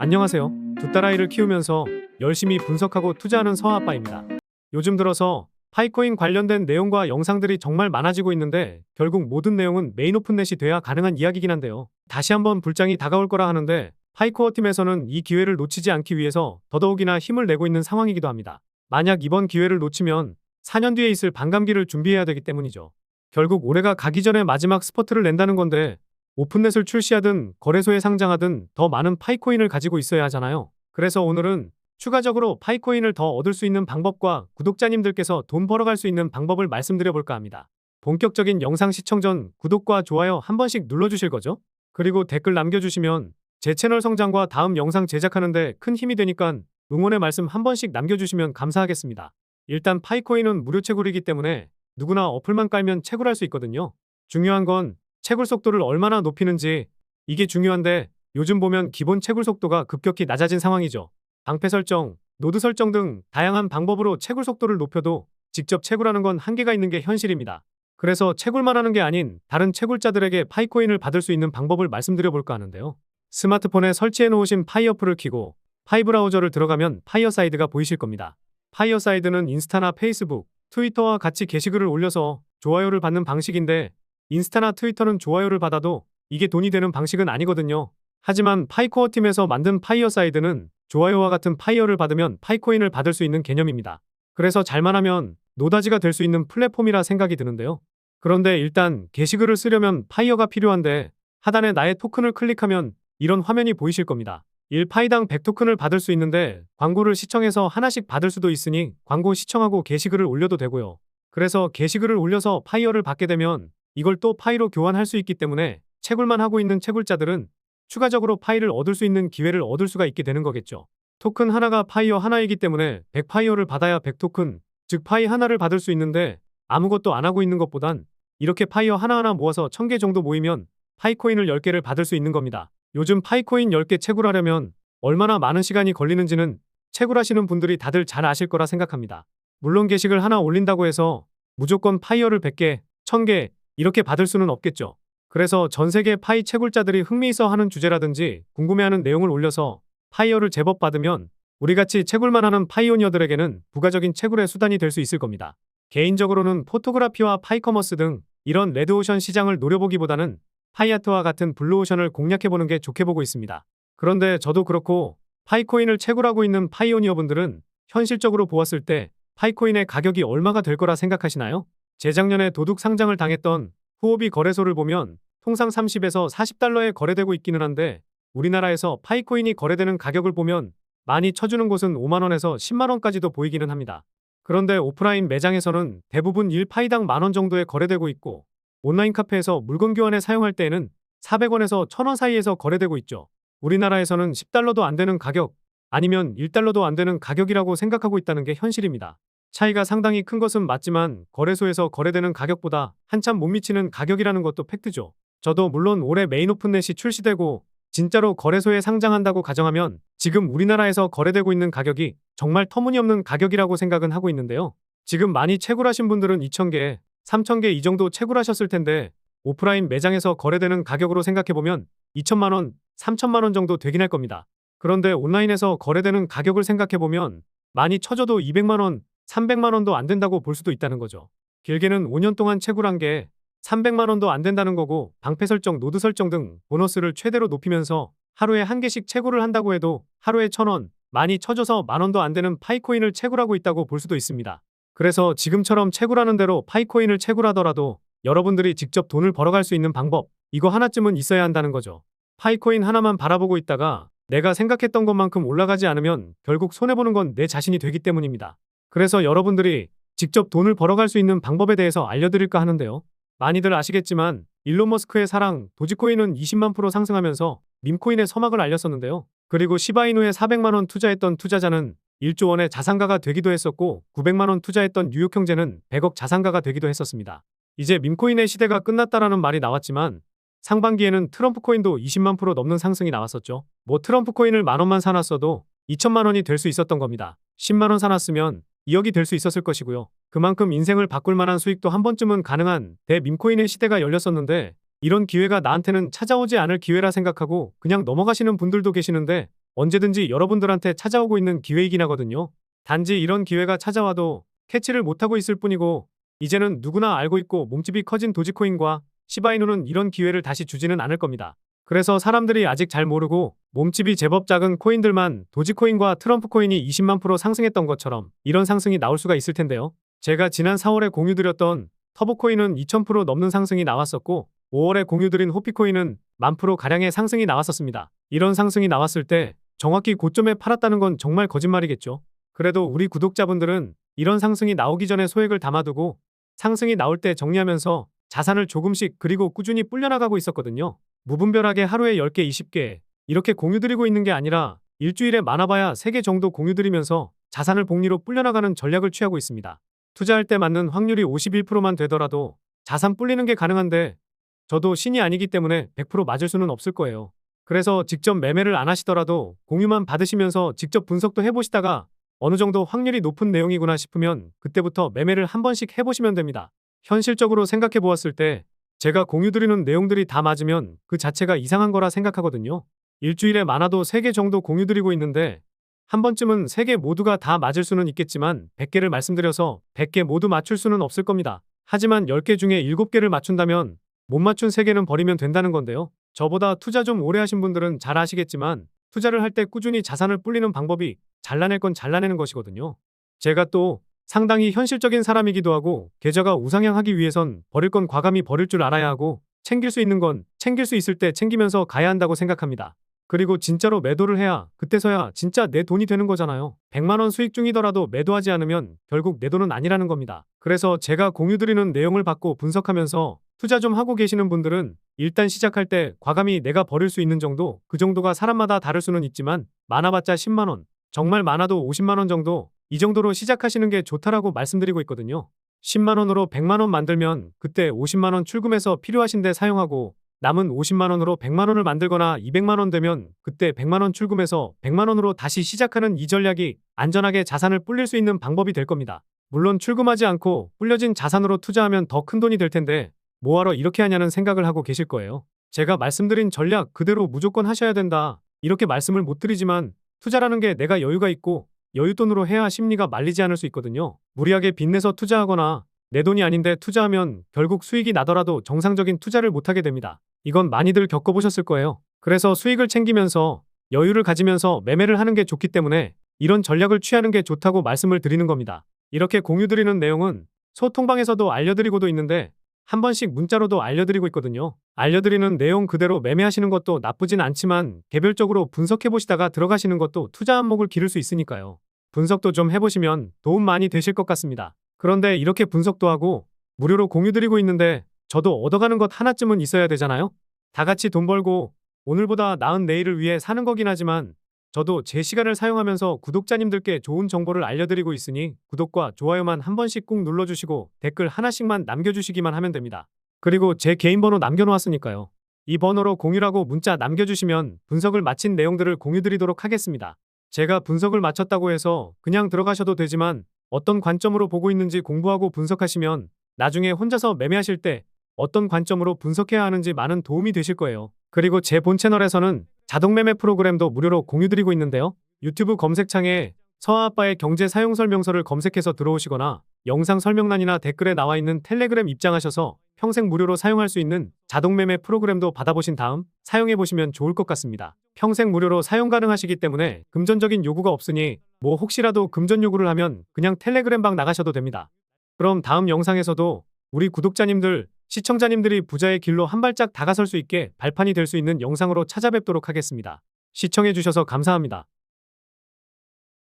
안녕하세요. 두 딸아이를 키우면서 열심히 분석하고 투자하는 서아빠입니다. 요즘 들어서 파이코인 관련된 내용과 영상들이 정말 많아지고 있는데 결국 모든 내용은 메인 오픈넷이 돼야 가능한 이야기긴 한데요. 다시 한번 불장이 다가올 거라 하는데 파이코어 팀에서는 이 기회를 놓치지 않기 위해서 더더욱이나 힘을 내고 있는 상황이기도 합니다. 만약 이번 기회를 놓치면 4년 뒤에 있을 반감기를 준비해야 되기 때문이죠. 결국 올해가 가기 전에 마지막 스포트를 낸다는 건데 오픈넷을 출시하든 거래소에 상장하든 더 많은 파이코인을 가지고 있어야 하잖아요. 그래서 오늘은 추가적으로 파이코인을 더 얻을 수 있는 방법과 구독자님들께서 돈 벌어갈 수 있는 방법을 말씀드려 볼까 합니다. 본격적인 영상 시청 전 구독과 좋아요 한 번씩 눌러주실 거죠? 그리고 댓글 남겨주시면 제 채널 성장과 다음 영상 제작하는데 큰 힘이 되니까 응원의 말씀 한 번씩 남겨주시면 감사하겠습니다. 일단 파이코인은 무료 채굴이기 때문에 누구나 어플만 깔면 채굴할 수 있거든요. 중요한 건 채굴 속도를 얼마나 높이는지 이게 중요한데 요즘 보면 기본 채굴 속도가 급격히 낮아진 상황이죠. 방패 설정, 노드 설정 등 다양한 방법으로 채굴 속도를 높여도 직접 채굴하는 건 한계가 있는 게 현실입니다. 그래서 채굴만 하는 게 아닌 다른 채굴자들에게 파이코인을 받을 수 있는 방법을 말씀드려 볼까 하는데요. 스마트폰에 설치해 놓으신 파이어프를 켜고 파이 브라우저를 들어가면 파이어 사이드가 보이실 겁니다. 파이어 사이드는 인스타나 페이스북, 트위터와 같이 게시글을 올려서 좋아요를 받는 방식인데 인스타나 트위터는 좋아요를 받아도 이게 돈이 되는 방식은 아니거든요. 하지만 파이코어 팀에서 만든 파이어 사이드는 좋아요와 같은 파이어를 받으면 파이코인을 받을 수 있는 개념입니다. 그래서 잘만 하면 노다지가 될 수 있는 플랫폼이라 생각이 드는데요. 그런데 일단 게시글을 쓰려면 파이어가 필요한데 하단에 나의 토큰을 클릭하면 이런 화면이 보이실 겁니다. 1파이당 100토큰을 받을 수 있는데 광고를 시청해서 하나씩 받을 수도 있으니 광고 시청하고 게시글을 올려도 되고요. 그래서 게시글을 올려서 파이어를 받게 되면 이걸 또 파이로 교환할 수 있기 때문에 채굴만 하고 있는 채굴자들은 추가적으로 파이를 얻을 수 있는 기회를 얻을 수가 있게 되는 거겠죠. 토큰 하나가 파이어 하나이기 때문에 100파이어를 받아야 100토큰, 즉 파이 하나를 받을 수 있는데 아무것도 안 하고 있는 것보단 이렇게 파이어 하나하나 모아서 1000개 정도 모이면 파이코인을 10개를 받을 수 있는 겁니다. 요즘 파이코인 10개 채굴하려면 얼마나 많은 시간이 걸리는지는 채굴하시는 분들이 다들 잘 아실 거라 생각합니다. 물론 게시글 하나 올린다고 해서 무조건 파이어를 100개, 1000개 이렇게 받을 수는 없겠죠. 그래서 전 세계 파이 채굴자들이 흥미있어 하는 주제라든지 궁금해하는 내용을 올려서 파이어를 제법 받으면 우리같이 채굴만 하는 파이오니어들에게는 부가적인 채굴의 수단이 될 수 있을 겁니다. 개인적으로는 포토그라피와 파이커머스 등 이런 레드오션 시장을 노려보기보다는 파이아트와 같은 블루오션을 공략해보는 게 좋게 보고 있습니다. 그런데 저도 그렇고 파이코인을 채굴하고 있는 파이오니어분들은 현실적으로 보았을 때 파이코인의 가격이 얼마가 될 거라 생각하시나요? 재작년에 도둑 상장을 당했던 후오비 거래소를 보면 통상 30에서 40달러에 거래되고 있기는 한데 우리나라에서 파이코인이 거래되는 가격을 보면 많이 쳐주는 곳은 5만원에서 10만원까지도 보이기는 합니다. 그런데 오프라인 매장에서는 대부분 1파이당 만원 정도에 거래되고 있고 온라인 카페에서 물건 교환에 사용할 때에는 400원에서 1000원 사이에서 거래되고 있죠. 우리나라에서는 10달러도 안 되는 가격 아니면 1달러도 안 되는 가격이라고 생각하고 있다는 게 현실입니다. 차이가 상당히 큰 것은 맞지만 거래소에서 거래되는 가격보다 한참 못 미치는 가격이라는 것도 팩트죠. 저도 물론 올해 메인 오픈넷이 출시되고 진짜로 거래소에 상장한다고 가정하면 지금 우리나라에서 거래되고 있는 가격이 정말 터무니없는 가격이라고 생각은 하고 있는데요. 지금 많이 채굴하신 분들은 2,000개, 3,000개 이 정도 채굴하셨을 텐데 오프라인 매장에서 거래되는 가격으로 생각해보면 2천만원, 3천만원 정도 되긴 할 겁니다. 그런데 온라인에서 거래되는 가격을 생각해보면 많이 쳐줘도 200만원, 300만 원도 안 된다고 볼 수도 있다는 거죠. 길게는 5년 동안 채굴한 게 300만 원도 안 된다는 거고 방패 설정, 노드 설정 등 보너스를 최대로 높이면서 하루에 한 개씩 채굴을 한다고 해도 하루에 1000원, 많이 쳐줘서 만 원도 안 되는 파이코인을 채굴하고 있다고 볼 수도 있습니다. 그래서 지금처럼 채굴하는 대로 파이코인을 채굴하더라도 여러분들이 직접 돈을 벌어갈 수 있는 방법, 이거 하나쯤은 있어야 한다는 거죠. 파이코인 하나만 바라보고 있다가 내가 생각했던 것만큼 올라가지 않으면 결국 손해보는 건 내 자신이 되기 때문입니다. 그래서 여러분들이 직접 돈을 벌어갈 수 있는 방법에 대해서 알려드릴까 하는데요. 많이들 아시겠지만 일론 머스크의 사랑 도지코인은 20만 프로 상승하면서 밈코인의 서막을 알렸었는데요. 그리고 시바이누에 400만 원 투자했던 투자자는 1조 원의 자산가가 되기도 했었고 900만 원 투자했던 뉴욕 형제는 100억 자산가가 되기도 했었습니다. 이제 밈코인의 시대가 끝났다라는 말이 나왔지만 상반기에는 트럼프 코인도 20만 프로 넘는 상승이 나왔었죠. 뭐 트럼프 코인을 만 원만 사놨어도 2천만 원이 될 수 있었던 겁니다. 10만 원 사놨으면 2억이 될 수 있었을 것이고요. 그만큼 인생을 바꿀 만한 수익도 한 번쯤은 가능한 대밈코인의 시대가 열렸었는데 이런 기회가 나한테는 찾아오지 않을 기회라 생각하고 그냥 넘어가시는 분들도 계시는데 언제든지 여러분들한테 찾아오고 있는 기회이긴 하거든요. 단지 이런 기회가 찾아와도 캐치를 못하고 있을 뿐이고 이제는 누구나 알고 있고 몸집이 커진 도지코인과 시바이누는 이런 기회를 다시 주지는 않을 겁니다. 그래서 사람들이 아직 잘 모르고 몸집이 제법 작은 코인들만 도지코인과 트럼프 코인이 20만 프로 상승했던 것처럼 이런 상승이 나올 수가 있을 텐데요. 제가 지난 4월에 공유드렸던 터보코인은 2000% 넘는 상승이 나왔었고 5월에 공유드린 호피코인은 만 프로 가량의 상승이 나왔었습니다. 이런 상승이 나왔을 때 정확히 고점에 팔았다는 건 정말 거짓말이겠죠. 그래도 우리 구독자분들은 이런 상승이 나오기 전에 소액을 담아두고 상승이 나올 때 정리하면서 자산을 조금씩 그리고 꾸준히 불려나가고 있었거든요. 무분별하게 하루에 10개, 20개 이렇게 공유드리고 있는 게 아니라 일주일에 많아봐야 3개 정도 공유드리면서 자산을 복리로 불려나가는 전략을 취하고 있습니다. 투자할 때 맞는 확률이 51%만 되더라도 자산 불리는 게 가능한데 저도 신이 아니기 때문에 100% 맞을 수는 없을 거예요. 그래서 직접 매매를 안 하시더라도 공유만 받으시면서 직접 분석도 해보시다가 어느 정도 확률이 높은 내용이구나 싶으면 그때부터 매매를 한 번씩 해보시면 됩니다. 현실적으로 생각해 보았을 때 제가 공유드리는 내용들이 다 맞으면 그 자체가 이상한 거라 생각하거든요. 일주일에 많아도 3개 정도 공유드리고 있는데 한 번쯤은 3개 모두가 다 맞을 수는 있겠지만 100개를 말씀드려서 100개 모두 맞출 수는 없을 겁니다. 하지만 10개 중에 7개를 맞춘다면 못 맞춘 3개는 버리면 된다는 건데요. 저보다 투자 좀 오래 하신 분들은 잘 아시겠지만 투자를 할 때 꾸준히 자산을 불리는 방법이 잘라낼 건 잘라내는 것이거든요. 제가 또 상당히 현실적인 사람이기도 하고 계좌가 우상향하기 위해선 버릴 건 과감히 버릴 줄 알아야 하고 챙길 수 있는 건 챙길 수 있을 때 챙기면서 가야 한다고 생각합니다. 그리고 진짜로 매도를 해야 그때서야 진짜 내 돈이 되는 거잖아요. 100만 원 수익 중이더라도 매도하지 않으면 결국 내 돈은 아니라는 겁니다. 그래서 제가 공유드리는 내용을 받고 분석하면서 투자 좀 하고 계시는 분들은 일단 시작할 때 과감히 내가 버릴 수 있는 정도 그 정도가 사람마다 다를 수는 있지만 많아봤자 10만 원 정말 많아도 50만 원 정도 이 정도로 시작하시는 게 좋다라고 말씀드리고 있거든요. 10만 원으로 100만 원 만들면 그때 50만 원 출금해서 필요하신 데 사용하고 남은 50만 원으로 100만 원을 만들거나 200만 원 되면 그때 100만 원 출금해서 100만 원으로 다시 시작하는 이 전략이 안전하게 자산을 불릴 수 있는 방법이 될 겁니다. 물론 출금하지 않고 불려진 자산으로 투자하면 더 큰 돈이 될 텐데 뭐하러 이렇게 하냐는 생각을 하고 계실 거예요. 제가 말씀드린 전략 그대로 무조건 하셔야 된다. 이렇게 말씀을 못 드리지만 투자라는 게 내가 여유가 있고 여윳돈으로 해야 심리가 말리지 않을 수 있거든요. 무리하게 빚내서 투자하거나 내 돈이 아닌데 투자하면 결국 수익이 나더라도 정상적인 투자를 못하게 됩니다. 이건 많이들 겪어보셨을 거예요. 그래서 수익을 챙기면서 여유를 가지면서 매매를 하는 게 좋기 때문에 이런 전략을 취하는 게 좋다고 말씀을 드리는 겁니다. 이렇게 공유드리는 내용은 소통방에서도 알려드리고도 있는데 한 번씩 문자로도 알려드리고 있거든요. 알려드리는 내용 그대로 매매하시는 것도 나쁘진 않지만 개별적으로 분석해 보시다가 들어가시는 것도 투자 한목을 기를 수 있으니까요. 분석도 좀 해보시면 도움 많이 되실 것 같습니다. 그런데 이렇게 분석도 하고 무료로 공유드리고 있는데 저도 얻어가는 것 하나쯤은 있어야 되잖아요? 다 같이 돈 벌고 오늘보다 나은 내일을 위해 사는 거긴 하지만 저도 제 시간을 사용하면서 구독자님들께 좋은 정보를 알려드리고 있으니 구독과 좋아요만 한 번씩 꼭 눌러주시고 댓글 하나씩만 남겨주시기만 하면 됩니다. 그리고 제 개인 번호 남겨놓았으니까요. 이 번호로 공유라고 문자 남겨주시면 분석을 마친 내용들을 공유드리도록 하겠습니다. 제가 분석을 마쳤다고 해서 그냥 들어가셔도 되지만 어떤 관점으로 보고 있는지 공부하고 분석하시면 나중에 혼자서 매매하실 때 어떤 관점으로 분석해야 하는지 많은 도움이 되실 거예요. 그리고 제 본 채널에서는 자동 매매 프로그램도 무료로 공유드리고 있는데요. 유튜브 검색창에 서아아빠의 경제 사용 설명서를 검색해서 들어오시거나 영상 설명란이나 댓글에 나와 있는 텔레그램 입장하셔서 평생 무료로 사용할 수 있는 자동 매매 프로그램도 받아보신 다음 사용해 보시면 좋을 것 같습니다. 평생 무료로 사용 가능하시기 때문에 금전적인 요구가 없으니 뭐 혹시라도 금전 요구를 하면 그냥 텔레그램 방 나가셔도 됩니다. 그럼 다음 영상에서도 우리 구독자님들, 시청자님들이 부자의 길로 한 발짝 다가설 수 있게 발판이 될 수 있는 영상으로 찾아뵙도록 하겠습니다. 시청해주셔서 감사합니다.